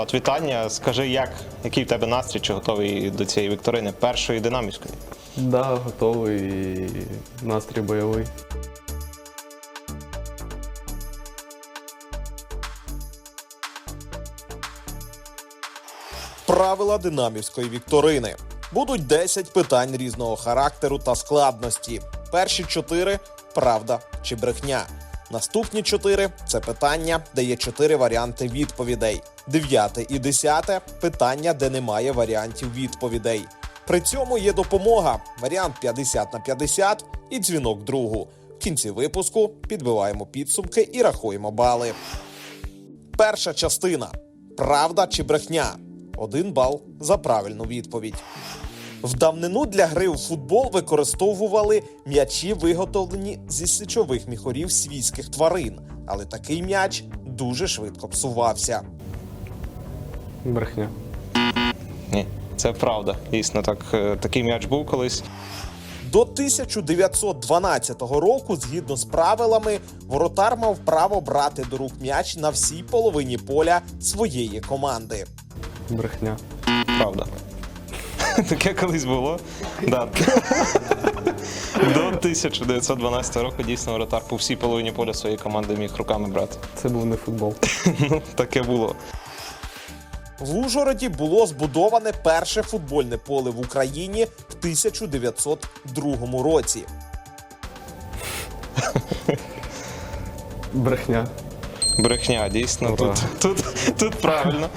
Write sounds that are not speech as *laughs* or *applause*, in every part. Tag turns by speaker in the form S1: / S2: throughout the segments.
S1: Влад, вітання. Скажи, як, який в тебе настрій, чи готовий до цієї вікторини першої динамівської?
S2: Да, готовий і настрій бойовий.
S3: Правила динамівської вікторини. Будуть 10 питань різного характеру та складності. Перші 4 правда чи брехня. Наступні 4 це питання, де є 4 варіанти відповідей. Дев'яте і десяте питання, де немає варіантів відповідей. При цьому є допомога. Варіант 50 на 50 і дзвінок другу. В кінці випуску підбиваємо підсумки і рахуємо бали. Перша частина правда чи брехня. Один бал за правильну відповідь. В давнину для гри у футбол використовували м'ячі, виготовлені зі сичових міхорів свійських тварин, але такий м'яч дуже швидко псувався.
S2: Брехня.
S1: Ні, це правда. Дійсно, так, е, такий м'яч був колись.
S3: До 1912 року, згідно з правилами, воротар мав право брати до рук м'яч на всій половині поля своєї команди.
S2: Брехня.
S1: Правда. *laughs* Таке колись було. Да. До 1912 року дійсно воротар по всій половині поля своєї команди міг руками брати.
S2: Це був не футбол. *laughs*
S1: Ну, таке було.
S3: В Ужгороді було збудоване перше футбольне поле в Україні в 1902 році.
S2: Брехня.
S1: Брехня, дійсно. Тут, тут, тут правильно.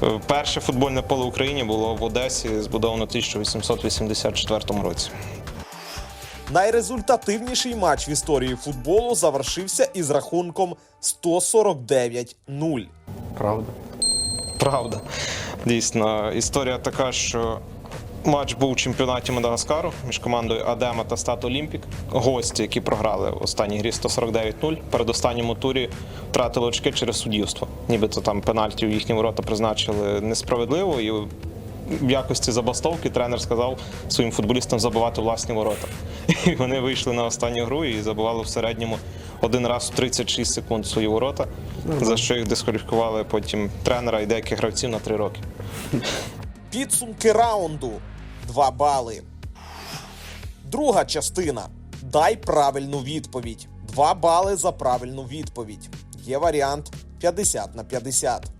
S1: *laughs* Перше футбольне поле в Україні було в Одесі, збудовано в 1884 році.
S3: Найрезультативніший матч в історії футболу завершився із рахунком 149-0.
S2: Правда.
S1: Правда. Дійсно, історія така, що матч був у чемпіонаті Мадагаскару між командою Адема та Стат Олімпік. Гості, які програли в останній грі 149-0, перед останньому турі втратили очки через суддівство. Нібито там пенальті в їхні ворота призначили несправедливо і. В якості забастовки тренер сказав своїм футболістам забивати власні ворота. І вони вийшли на останню гру і забивали в середньому один раз в 36 секунд свої ворота, за що їх дискваліфікували потім тренера і деяких гравців на три роки.
S3: Підсумки раунду 2 бали. Друга частина. Дай правильну відповідь. 2 бали за правильну відповідь. Є варіант 50 на 50.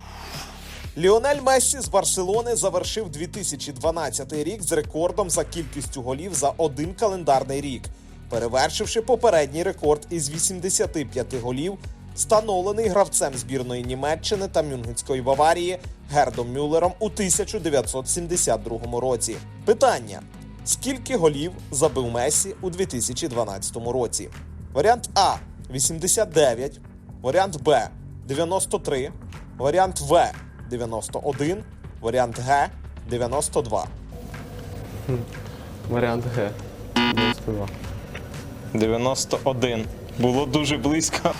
S3: Ліонель Мессі з Барселони завершив 2012 рік з рекордом за кількістю голів за один календарний рік, перевершивши попередній рекорд із 85 голів, встановлений гравцем збірної Німеччини та Мюнхенської Баварії Гердом Мюллером у 1972 році. Питання: скільки голів забив Мессі у 2012 році? Варіант А 89, варіант Б 93, варіант В 91, варіант Г 92.
S2: Варіант Г. 92.
S1: 91. Було дуже близько.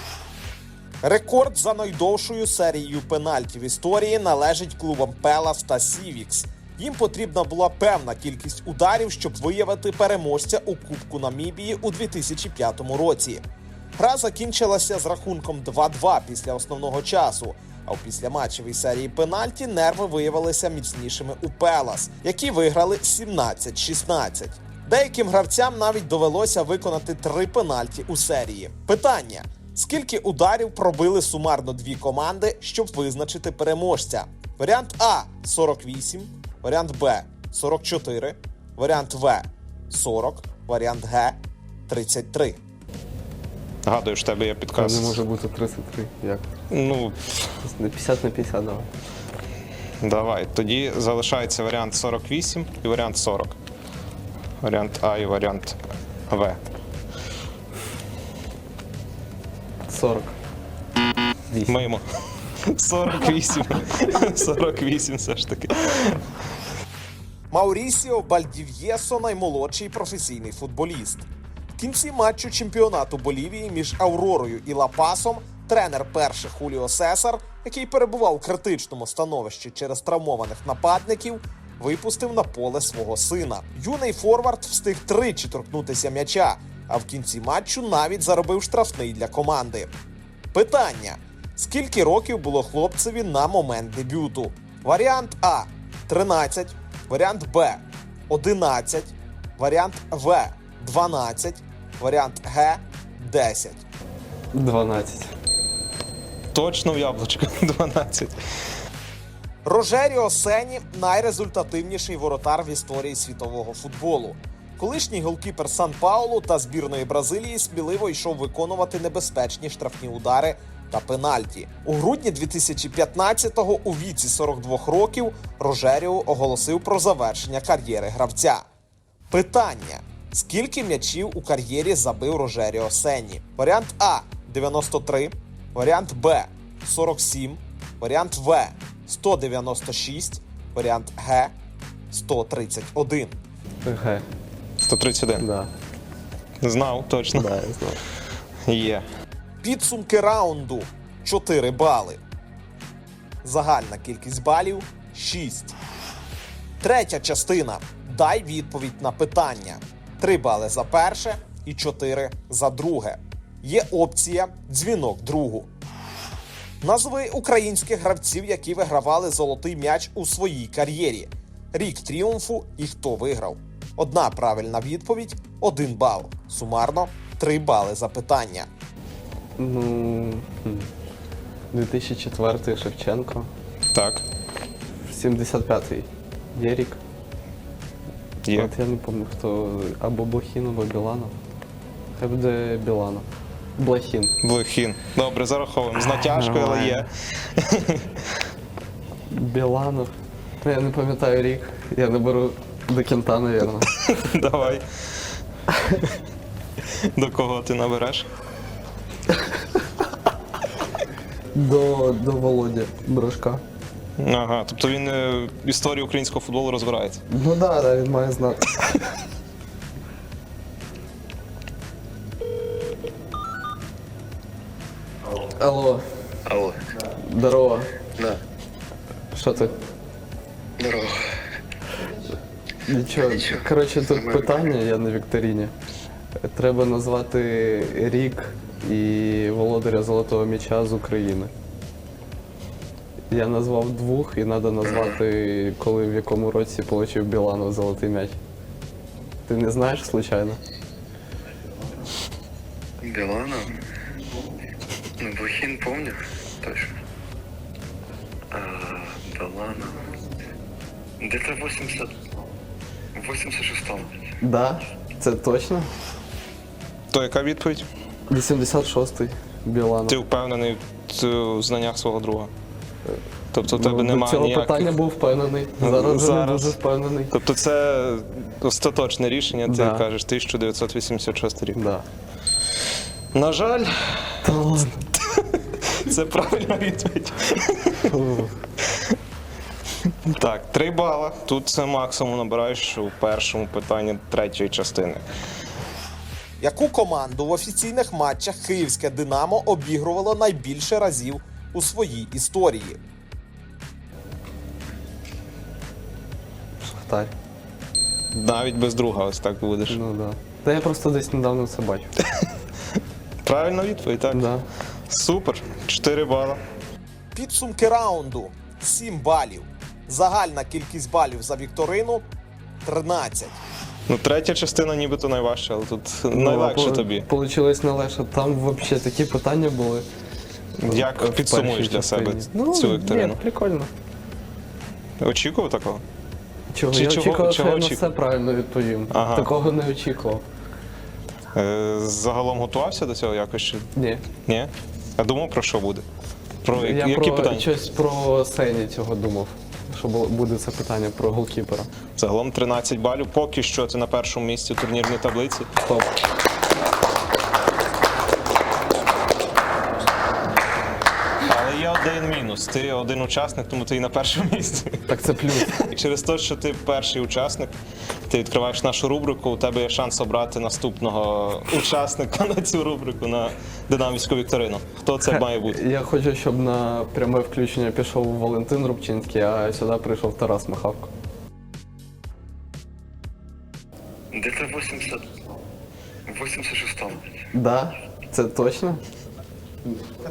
S3: Рекорд за найдовшою серією пенальтів в історії належить клубам Пелас та Сівікс. Їм потрібна була певна кількість ударів, щоб виявити переможця у Кубку Намібії у 2005 році. Гра закінчилася з рахунком 2-2 після основного часу. А у післяматчевій серії пенальті нерви виявилися міцнішими у Пелас, які виграли 17-16. Деяким гравцям навіть довелося виконати три пенальті у серії. Питання: скільки ударів пробили сумарно дві команди, щоб визначити переможця? Варіант А 48, варіант Б 44, варіант В 40, варіант Г 33.
S1: Гадую, що в тебе є
S2: Це
S1: підказ.
S2: не може бути 33. Як?
S1: Ну,
S2: Не 50 на 50 давай.
S1: давай. Тоді залишається варіант 48 і варіант 40. Варіант А і варіант В.
S2: 40.
S1: Мимо. 48. 48 все ж таки.
S3: Маурісіо Бальдів'єсо наймолодший професійний футболіст. В кінці матчу чемпіонату Болівії між Авророю і Лапасом тренер перших Хуліо Сесар, який перебував у критичному становищі через травмованих нападників, випустив на поле свого сина. Юний Форвард встиг тричі торкнутися м'яча, а в кінці матчу навіть заробив штрафний для команди. Питання: Скільки років було хлопцеві на момент дебюту? Варіант А 13, варіант Б 11, варіант В 12, варіант Г 10.
S2: 12.
S1: Точно в яблучко *laughs* 12.
S3: Рожеріо Сені найрезультативніший воротар в історії світового футболу. Колишній голкіпер Сан Паулу та збірної Бразилії сміливо йшов виконувати небезпечні штрафні удари та пенальті. У грудні 2015-го у віці 42 років Рожеріо оголосив про завершення кар'єри гравця. Питання: скільки м'ячів у кар'єрі забив Рожеріо Сені? Варіант А 93, варіант Б 47, варіант В 196, варіант Г 131.
S2: Г.
S1: 131.
S2: Да.
S1: Знав, точно.
S2: Да, я знав.
S1: Є.
S3: Підсумки раунду 4 бали. Загальна кількість балів 6. Третя частина. Дай відповідь на питання. 3 бали за перше і 4 за друге. Є опція дзвінок другу. Назви українських гравців, які вигравали золотий м'яч у своїй кар'єрі. Рік тріумфу і хто виграв. Одна правильна відповідь 1 бал. Сумарно 3 бали за питання.
S2: Ну. хм. 2004 Шевченко.
S1: Так.
S2: 75-й Єрік.
S1: Є.
S2: От я не пам'ятаю, хто або Блохін, або Біланов. Хай буде Біланов. Блохін.
S1: Блохін. Добре, зараховуємо. З натяжкою, але є.
S2: Біланов. Я не пам'ятаю рік. Я не беру до кінта, напевно. *laughs*
S1: Давай. До кого ти набереш?
S2: До, до Володі Брашка.
S1: Ага, тобто він е, історію українського футболу розбирається.
S2: Ну да, да, він має знати. Алло,
S4: Алло.
S2: здорово.
S4: Да.
S2: Що ти?
S4: Здорово.
S2: Нічого.
S4: Нічого.
S2: Коротше, тут питання, я на Вікторіні. Треба назвати рік і володаря золотого м'яча з України. Я назвав двох і треба назвати, коли в якому році отримав Біланов золотий м'яч. Ти не знаєш, случайно?
S4: Биланов. Ну, Блохин помню. Точно. А, Биланов. Где-то 80... 86-м.
S2: Да, це точно.
S1: То яка відповідь?
S2: 86-й Біланов.
S1: Ти впевнений в знаннях свого друга? Тобто в тебе
S2: Ну,
S1: немає
S2: цього
S1: ніяких...
S2: питання був впевнений. Зараз, не
S1: Зараз.
S2: дуже впевнений.
S1: Тобто це остаточне рішення, ти
S2: Да.
S1: кажеш 1986 рік.
S2: Да.
S1: На жаль,
S2: Та ладно.
S1: це правильна відповідь. Так, три бала. Тут це максимум набираєш у першому питанні третьої частини.
S3: Яку команду в офіційних матчах київське Динамо обігрувало найбільше разів у своїй історії?
S2: Шахтар.
S1: Навіть без друга, ось так будеш.
S2: Ну да. Та я просто десь недавно це бачив. *laughs*
S1: Правильна відповідь, так?
S2: Да.
S1: Супер. Чотири бала.
S3: Підсумки раунду 7 балів. Загальна кількість балів за вікторину 13.
S1: Ну, третя частина нібито найважча, але тут
S2: Ну,
S1: найлегше
S2: по-
S1: тобі.
S2: Получилось найлегше. Там взагалі такі питання були.
S1: Як
S2: в
S1: підсумуєш для себе
S2: ну,
S1: цю вікторину?
S2: Ні, прикольно.
S1: Очікував такого?
S2: Чого?
S1: Чи
S2: я
S1: чого-
S2: очікував, що
S1: чого
S2: я на все правильно відповім.
S1: Ага.
S2: Такого не очікував.
S1: Е, загалом готувався до цього якось? Чи...
S2: Ні.
S1: Ні? А думав про що буде? Про я-
S2: я
S1: які
S2: про
S1: питання?
S2: щось про Сені цього думав. Що було- буде це питання про голкіпера.
S1: Загалом 13 балів. Поки що ти на першому місці турнірної таблиці.
S2: Топ.
S1: Є один мінус. Ти один учасник, тому ти і на першому місці.
S2: Так це плюс.
S1: І через те, що ти перший учасник, ти відкриваєш нашу рубрику, у тебе є шанс обрати наступного учасника на цю рубрику на динамівську вікторину. Хто це має бути?
S2: Я хочу, щоб на пряме включення пішов Валентин Рубчинський, а сюди прийшов Тарас Махавко.
S4: Где-то 80... 86-м.
S2: Да? Це точно?
S4: Та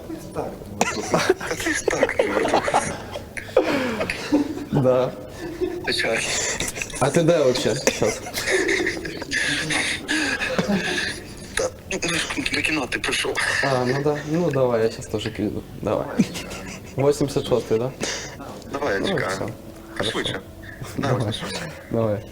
S4: ти ж так, Артур.
S2: Да.
S4: Звичайно.
S2: А ти де взагалі? Зараз.
S4: Та ну, ж до кімнати прийшов.
S2: А, ну да. Ну давай, я зараз теж піду. Давай. 86, да?
S4: Давай я
S2: Ну,
S4: чекаю.
S2: все.
S4: Швидше. Давай, швидше.
S2: Давай.